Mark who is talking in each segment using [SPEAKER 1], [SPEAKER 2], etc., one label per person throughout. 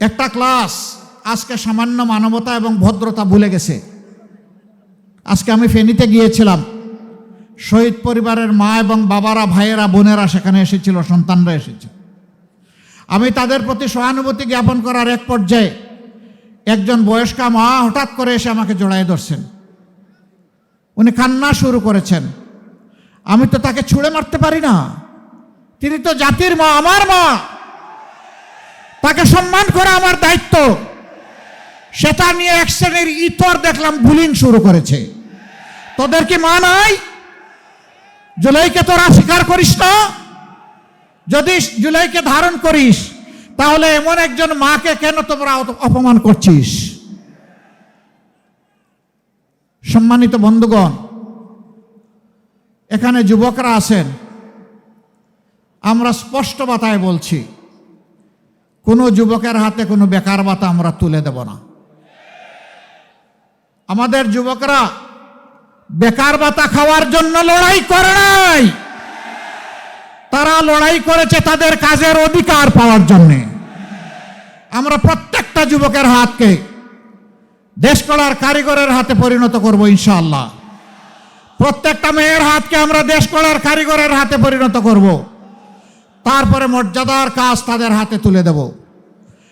[SPEAKER 1] একটা ক্লাস আজকে সামান্য মানবতা এবং ভদ্রতা ভুলে গেছে। আজকে আমি ফেনীতে গিয়েছিলাম। শহীদ পরিবারের মা এবং বাবারা, ভাইয়েরা, বোনেরা সেখানে এসেছিল, সন্তানরা এসেছিল আমি তাদের প্রতি সহানুভূতি জ্ঞাপন করার এক পর্যায়ে একজন বয়স্কা মা হঠাৎ করে এসে আমাকে জড়াই ধরছেন। উনি কান্না শুরু করেছেন। আমি তো তাকে ছুঁড়ে মারতে পারি না। তিনি তো জাতির মা, আমার মা। তাকে সম্মান করা আমার দায়িত্ব। সেটা নিয়ে এক শ্রেণির ইতর দেখলাম বুলিং শুরু করেছে। তোদের কি মা নাই? জুলাইকে তোরা স্বীকার করিস না? যদি জুলাইকে ধারণ করিস, তাহলে এমন একজন মাকে কেন তোমরা অপমান করছিস? সম্মানিত বন্ধুগণ, এখানে যুবকরা আছেন। আমরা স্পষ্ট বাতায় বলছি কোনো যুবকের হাতে কোনো বেকার বাতা আমরা তুলে দেব না। আমাদের যুবকরা বেকার বাতা খাওয়ার জন্য লড়াই করে নাই। তারা লড়াই করেছে তাদের কাজের অধিকার পাওয়ার জন্যে। আমরা প্রত্যেকটা যুবকের হাতকে দেশ করার কারিগরের হাতে পরিণত করব ইনশাআল্লাহ। প্রত্যেকটা মেয়ের হাতকে আমরা দেশ করার কারিগরের হাতে পরিণত করব। তারপরে মর্যাদার কাজ তাদের হাতে তুলে দেব।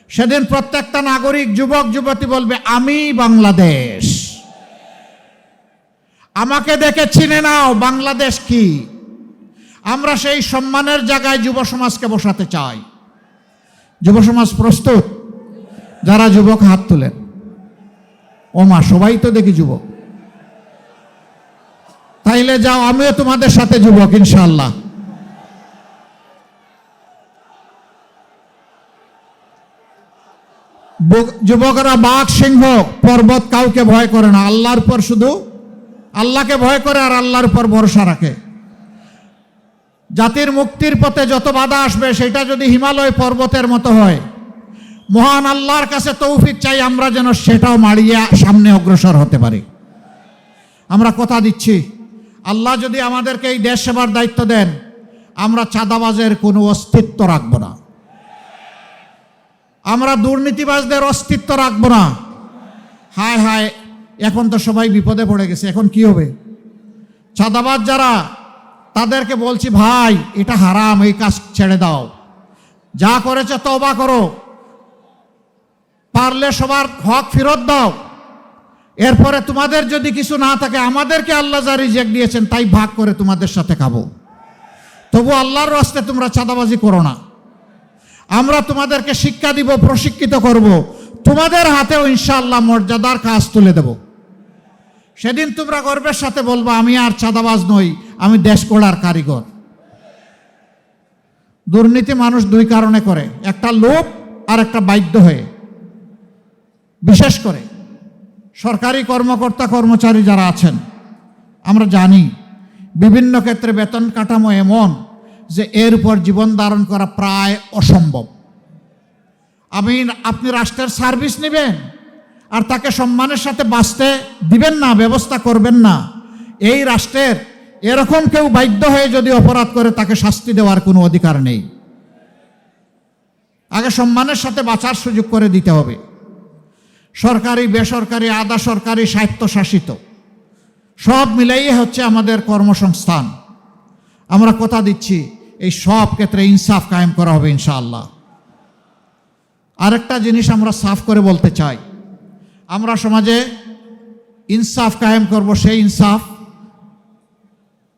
[SPEAKER 1] সেদিন প্রত্যেকটা নাগরিক, যুবক, যুবতী বলবে, আমি বাংলাদেশ। আমাকে দেখে চিনে নাও, বাংলাদেশ কি? আমরা সেই সম্মানের জায়গায় যুব সমাজকে বসাতে চাই। যুব সমাজ প্রস্তুত? যারা যুবক হাত তুলেন। ও মা, সবাই তো দেখি যুবক। তাইলে যাও, আমিও তোমাদের সাথে যুবক ইনশাল্লাহ যুবকরা বাঘ, সিংহ, পর্বত কাউকে ভয় করে না। আল্লাহর পর শুধু আল্লাহকে ভয় করে আর আল্লাহর উপর ভরসা রাখে। জাতির মুক্তির পথে যত বাধা আসবে, সেটা যদি হিমালয় পর্বতের মতো হয়, মহান আল্লাহর কাছে তৌফিক চাই, আমরা যেন সেটাও মারিয়া সামনে অগ্রসর হতে পারি। আমরা কথা দিচ্ছি, আল্লাহ যদি আমাদেরকে এই দেশ সেবার দায়িত্ব দেন, আমরা চাঁদাবাজের কোনো অস্তিত্ব রাখব না। আমরা দুর্নীতিবাজদের অস্তিত্ব রাখব না। হায় হায়, এখন তো সবাই বিপদে পড়ে গেছে, এখন কি হবে? চাঁদাবাজ যারা, তাদেরকে বলছি, ভাই, এটা হারাম, এই কাজ ছেড়ে দাও। যা করেছে তবা করো। পারলে সবার হক ফেরত দাও। এরপরে তোমাদের যদি কিছু না থাকে, আমাদেরকে আল্লাহ যা রিজেক্ট দিয়েছেন, তাই ভাগ করে তোমাদের সাথে খাব। তবু আল্লাহর রাস্তে তোমরা চাঁদাবাজি করো না। আমরা তোমাদেরকে শিক্ষা দিব, প্রশিক্ষিত করব। তোমাদের হাতেও ইনশাআল্লাহ মর্যাদার কাজ তুলে দেব। সেদিন তোমরা গর্বের সাথে বলব, আমি আর চাঁদাবাজ নই, আমি দেশ গড়ার কারিগর। দুর্নীতি মানুষ দুই কারণে করে, একটা লোভ আর একটা বাধ্য হয়ে। বিশেষ করে, সরকারি কর্মকর্তা কর্মচারী যারা আছেন, আমরা জানি, বিভিন্ন ক্ষেত্রে বেতন কাঠামো এমন যে এর উপর জীবন ধারণ করা প্রায় অসম্ভব। আমি আপনি রাষ্ট্রের সার্ভিস নেবেন আর তাকে সম্মানের সাথে বাঁচতে দিবেন না, ব্যবস্থা করবেন না। এই রাষ্ট্রের এরকম কেউ বাধ্য হয়ে যদি অপরাধ করে, তাকে শাস্তি দেওয়ার কোনো অধিকার নেই। আগে সম্মানের সাথে বাঁচার সুযোগ করে দিতে হবে। সরকারি, বেসরকারি, আধা সরকারি, স্বায়ত্তশাসিত, সব মিলাইয়ে হচ্ছে আমাদের কর্মসংস্থান। আমরা কথা দিচ্ছি এই সব ক্ষেত্রে ইনসাফ কায়েম করা হবে ইনশাআল্লাহ। আরেকটা জিনিস আমরা সাফ করে বলতে চাই। আমরা সমাজে ইনসাফ কায়েম করব সেই ইনসাফ।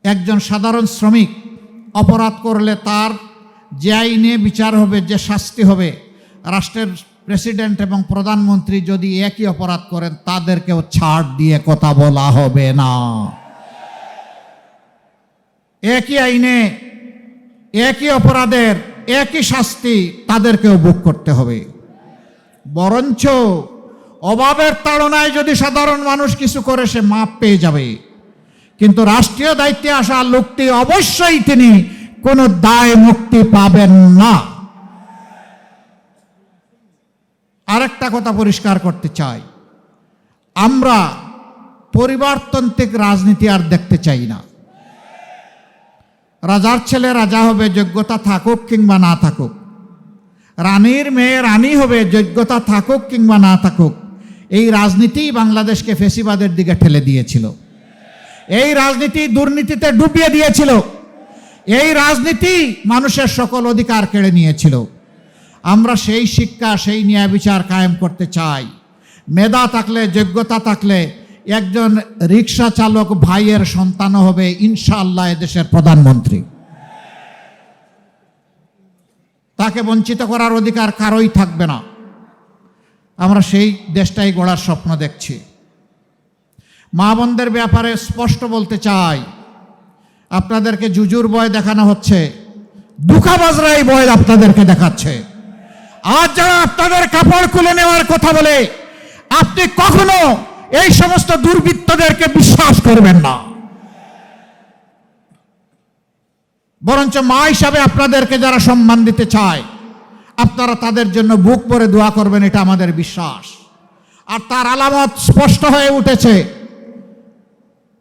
[SPEAKER 1] একজন সাধারণ শ্রমিক অপরাধ করলে তার যে আইনে বিচার হবে, যে শাস্তি হবে, রাষ্ট্রের প্রেসিডেন্ট এবং প্রধানমন্ত্রী যদি একই অপরাধ করেন, তাদেরকেও ছাড় দিয়ে কথা বলা হবে না। একই আইনে একই অপরাধের একই শাস্তি তাদেরকেও ভোগ করতে হবে। বরঞ্চ অভাবের তাড়নায় যদি সাধারণ মানুষ কিছু করে, সে মাপ পেয়ে যাবে। কিন্তু রাষ্ট্রীয় দায়িত্বে আসা লোকটি অবশ্যই তিনি কোনো দায় মুক্তি পাবেন না। আরেকটা কথা পরিষ্কার করতে চাই। আমরা পরিবারতান্ত্রিক রাজনীতি আর দেখতে চাই না। রাজার ছেলে রাজা হবে, যোগ্যতা থাকুক কিংবা না থাকুক। রানীর মেয়ে রানী হবে, যোগ্যতা থাকুক কিংবা না থাকুক, এই রাজনীতি বাংলাদেশকে ফেসিবাদের দিকে ঠেলে দিয়েছিল। এই রাজনীতি দুর্নীতিতে ডুবিয়ে দিয়েছিল। এই রাজনীতি মানুষের সকল অধিকার কেড়ে নিয়েছিল। আমরা সেই শিক্ষা, সেই ন্যায় বিচার কায়েম করতে চাই। মেধা থাকলে, যোগ্যতা থাকলে একজন রিক্সা চালক ভাইয়ের সন্তান হবে ইনশাআল্লাহ দেশের প্রধানমন্ত্রী। তাকে বঞ্চিত করার অধিকার কারোই থাকবে না। আমরা সেই দেশটাই গড়ার স্বপ্ন দেখছি। মা বোনদের ব্যাপারে স্পষ্ট বলতে চাই, আপনাদেরকে জুজুর বয় দেখানো হচ্ছে দুঃখাবাজরা এই বয় আপনাদেরকে দেখাচ্ছে। আজ যারা আপনাদের কাপড় খুলে নেওয়ার কথা বলে, আপনি কখনো এই সমস্ত দুর্বৃত্তদেরকে বিশ্বাস করবেন না। বরঞ্চ মা হিসাবে আপনাদেরকে যারা সম্মান দিতে চায়, আপনারা তাদের জন্য বুক পরে দোয়া করবেন, এটা আমাদের বিশ্বাস। আর তার আলামত স্পষ্ট হয়ে উঠেছে।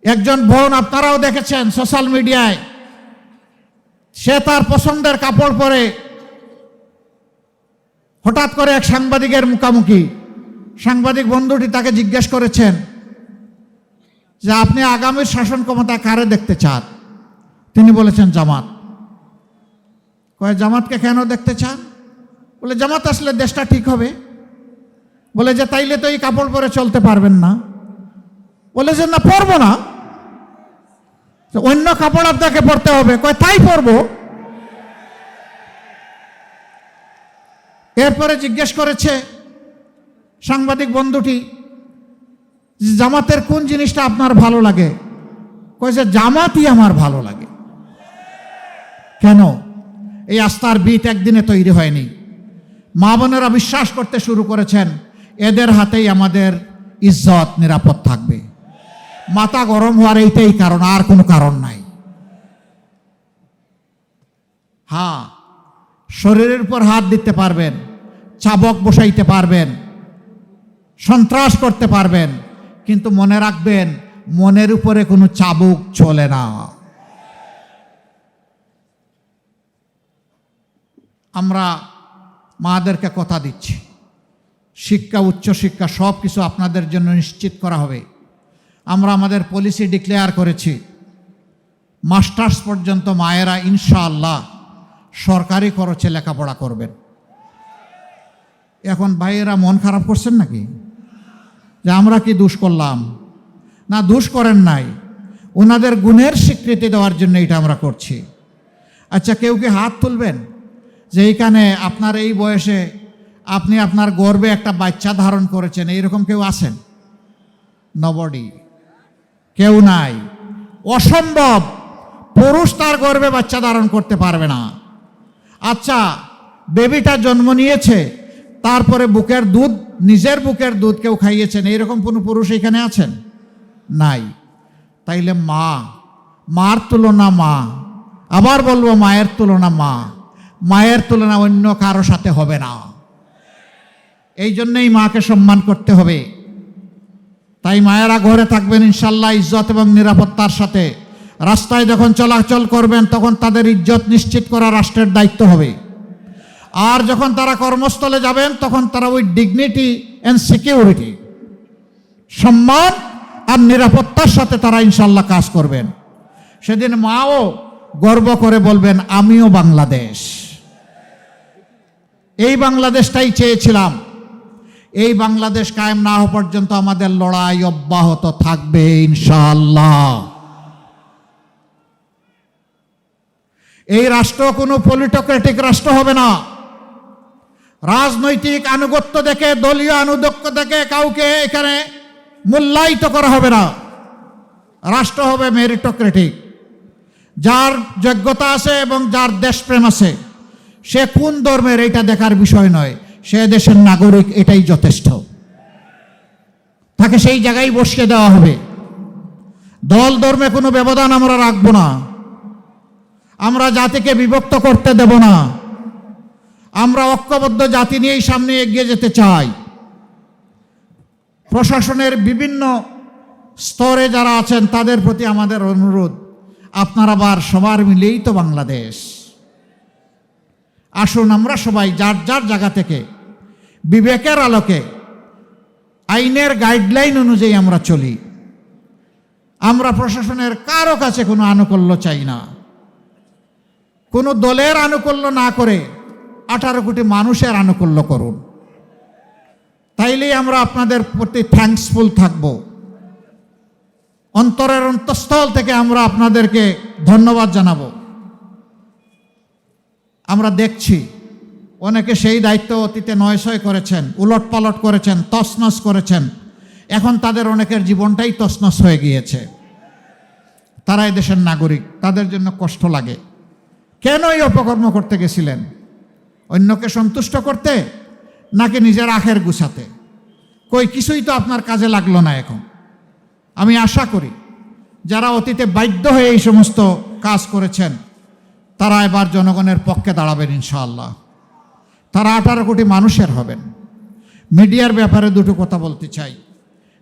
[SPEAKER 1] একজন বোন আপনারাও দেখেছেন সোশ্যাল মিডিয়ায়। সে তার পছন্দের কাপড় পরে হঠাৎ করে এক সাংবাদিকের মুখামুখি। সাংবাদিক বন্ধুটি তাকে জিজ্ঞেস করেছেন যে আপনি আগামীর শাসন ক্ষমতা কারে দেখতে চান? তিনি বলেছেন, জামাত। কয়, জামাতকে কেন দেখতে চান? বলে, জামাত আসলে দেশটা ঠিক হবে। বলে যে, তাইলে তো এই কাপড় পরে চলতে পারবেন না। বলে যে, না, পরবো না। অন্য কাপড় আপনাকে পরতে হবে। কয়, তাই পরবো। এরপরে জিজ্ঞেস করেছে সাংবাদিক বন্ধুটি, জামাতের কোন জিনিসটা আপনার ভালো লাগে? কয়েছে জামাতই আমার ভালো লাগে। কেন? এই আস্থার বিট একদিনে তৈরি হয়নি। মা বোনেরা বিশ্বাস করতে শুরু করেছেন, এদের হাতেই আমাদের ইজ্জত নিরাপদ থাকবে। মাথা গরম হওয়ার এইটাই কারণ, আর কোনো কারণ নাই। হ্যাঁ শরীরের উপর হাত দিতে পারবেন, চাবক বসাইতে পারবেন সন্ত্রাস করতে পারবেন, কিন্তু মনে রাখবেন, মনের উপরে কোনো চাবুক চলে না। আমরা মাদেরকে কথা দিচ্ছি। শিক্ষা উচ্চশিক্ষা সব কিছু আপনাদের জন্য নিশ্চিত করা হবে। আমরা আমাদের পলিসি ডিক্লেয়ার করেছি। মাস্টার্স পর্যন্ত মায়েরা ইনশাআল্লাহ সরকারি খরচে লেখাপড়া করবেন। এখন ভাইয়েরা মন খারাপ করছেন নাকি? যে আমরা কি দোষ করলাম? না, দোষ করেন নাই। ওনাদের গুণের স্বীকৃতি দেওয়ার জন্য এটা আমরা করছি। আচ্ছা কেউ কি হাত তুলবেন? যে এইখানে আপনার এই বয়সে আপনি আপনার গর্বে একটা বাচ্চা ধারণ করেছেন, এইরকম কেউ আছেন? নবডি কেউ নাই। অসম্ভব! পুরুষ তার গর্বে বাচ্চা ধারণ করতে পারবে না। আচ্ছা বেবিটা জন্ম নিয়েছে তারপরে বুকের দুধ, নিজের বুকের দুধ কেউ খাইয়েছেন? এইরকম কোনো পুরুষ এখানে আছেন? নাই। তাইলে মা, মার তুলনা মা। আবার বলব মায়ের তুলনা মা। মায়ের তুলনা অন্য কারও সাথে হবে না। এই জন্যেই মাকে সম্মান করতে হবে। তাই মায়েরা ঘরে থাকবেন ইনশাল্লাহ ইজ্জত এবং নিরাপত্তার সাথে। রাস্তায় যখন চলাচল করবেন, তখন তাদের ইজ্জত নিশ্চিত করা রাষ্ট্রের দায়িত্ব হবে। আর যখন তারা কর্মস্থলে যাবেন, তখন তারা ওই ডিগনিটি অ্যান্ড সিকিউরিটি সম্মান আর নিরাপত্তার সাথে তারা ইনশাল্লাহ কাজ করবেন। সেদিন মাও গর্ব করে বলবেন, আমিও বাংলাদেশ। এই বাংলাদেশটাই চেয়েছিলাম। এই বাংলাদেশ কায়েম না হওয়া পর্যন্ত আমাদের লড়াই অব্যাহত থাকবে ইনশাআল্লাহ। এই রাষ্ট্র কোনো পলিটোক্রেটিক রাষ্ট্র হবে না। রাজনৈতিক আনুগত্য দেখে, দলীয় আনুগত্য দেখে কাউকে এখানে মূল্যায়িত করা হবে না। রাষ্ট্র হবে মেরিটোক্রেটিক যার যোগ্যতা আছে এবং যার দেশপ্রেম আছে, সে কোন ধর্মের এটা দেখার বিষয় নয়। সে দেশের নাগরিক, এটাই যথেষ্ট। তাকে সেই জায়গায় বসিয়ে দেওয়া হবে। দল ধর্মে কোনো ব্যবধান আমরা রাখব না। আমরা জাতিকে বিভক্ত করতে দেব না। আমরা ঐক্যবদ্ধ জাতি নিয়েই সামনে এগিয়ে যেতে চাই। প্রশাসনের বিভিন্ন স্তরে যারা আছেন, তাদের প্রতি আমাদের অনুরোধ, আপনার আবার সবার মিলেই তো বাংলাদেশ। আসুন আমরা সবাই যার যার জায়গা থেকে বিবেকের আলোকে, আইনের গাইডলাইন অনুযায়ী আমরা চলি। আমরা প্রশাসনের কারও কাছে কোনো আনুকূল্য চাই না। কোনো দলের আনুকূল্য না করে আঠারো কোটি মানুষের আনুকূল্য করুন। তাইলেই আমরা আপনাদের প্রতি থ্যাঙ্কসফুল থাকব। অন্তরের অন্তঃস্থল থেকে আমরা আপনাদেরকে ধন্যবাদ জানাব। আমরা দেখছি, অনেকে সেই দায়িত্ব অতীতে নয়সয় করেছেন উলট পালট করেছেন, তছনছ করেছেন। এখন তাদের অনেকের জীবনটাই তছনছ হয়ে গিয়েছে। তারা দেশের নাগরিক, তাদের জন্য কষ্ট লাগে। কেন এই অপকর্ম করতে গেছিলেন? অন্যকে সন্তুষ্ট করতে, নাকি নিজের আখের গুছাতে? কই, কিছুই তো আপনার কাজে লাগল না এখন। আমি আশা করি, যারা অতীতে বাধ্য হয়ে এই সমস্ত কাজ করেছেন, তারা এবার জনগণের পক্ষে দাঁড়াবেন ইনশাআল্লাহ। তারা আঠারো কোটি মানুষের হবেন। মিডিয়ার ব্যাপারে দুটো কথা বলতে চাই।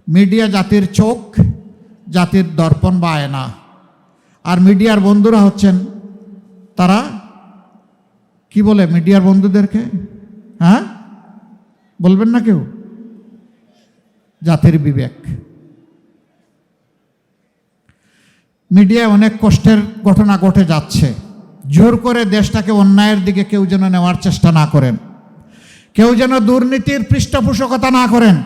[SPEAKER 1] মিডিয়া জাতির চোখ, জাতির দর্পণ বা আয়না। আর মিডিয়ার বন্ধুরা হচ্ছেন তারা কি বলে মিডিয়ার বন্ধুদেরকে? হ্যাঁ? বলবেন না কেউ? জাতির বিবেক। মিডিয়ায় অনেক কষ্টের ঘটনা ঘটে যাচ্ছে। জোর করে দেশটাকে অন্যায়ের দিকে কেউ যেন নেওয়ার চেষ্টা না করেন। কেউ যেন দুর্নীতির পৃষ্ঠপোষকতা না করেন।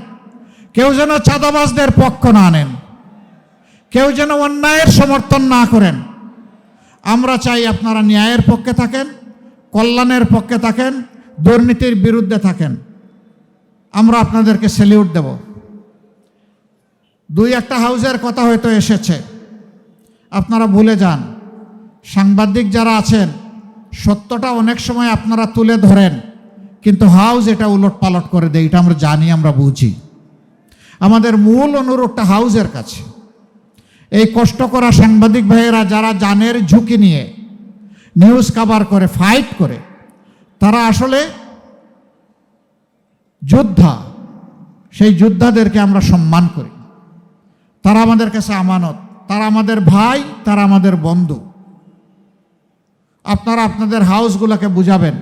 [SPEAKER 1] কেউ যেন চাঁদাবাজদের পক্ষ না নেন। কেউ যেন অন্যায়ের সমর্থন না করেন। আমরা চাই আপনারা ন্যায়ের পক্ষে থাকেন। কল্যাণের পক্ষে থাকেন, দুর্নীতির বিরুদ্ধে থাকেন। আমরা আপনাদেরকে স্যালিউট দেব। দুই একটা হাউজের কথা হয়তো এসেছে। আপনারা ভুলে যান। সাংবাদিক যারা আছেন, সত্যটা অনেক সময় আপনারা তুলে ধরেন, কিন্তু হাউস এটা উলট পালট করে দেয়। এটা আমরা জানি, আমরা বুঝি। আমাদের মূল অনুরোধটা হাউজের কাছে। এই কষ্ট করা সাংবাদিক ভাইয়েরা যারা জানের ঝুঁকি নিয়ে নিউজ কাভার করে ফাইট করে, তারা আসলে যোদ্ধা। সেই যোদ্ধাদেরকে আমরা সম্মান করি। তারা আমাদের কাছে আমানত। তারা আমাদের ভাই, তারা আমাদের বন্ধু। আপনারা আপনাদের হাউসগুলোকে বুঝাবেন।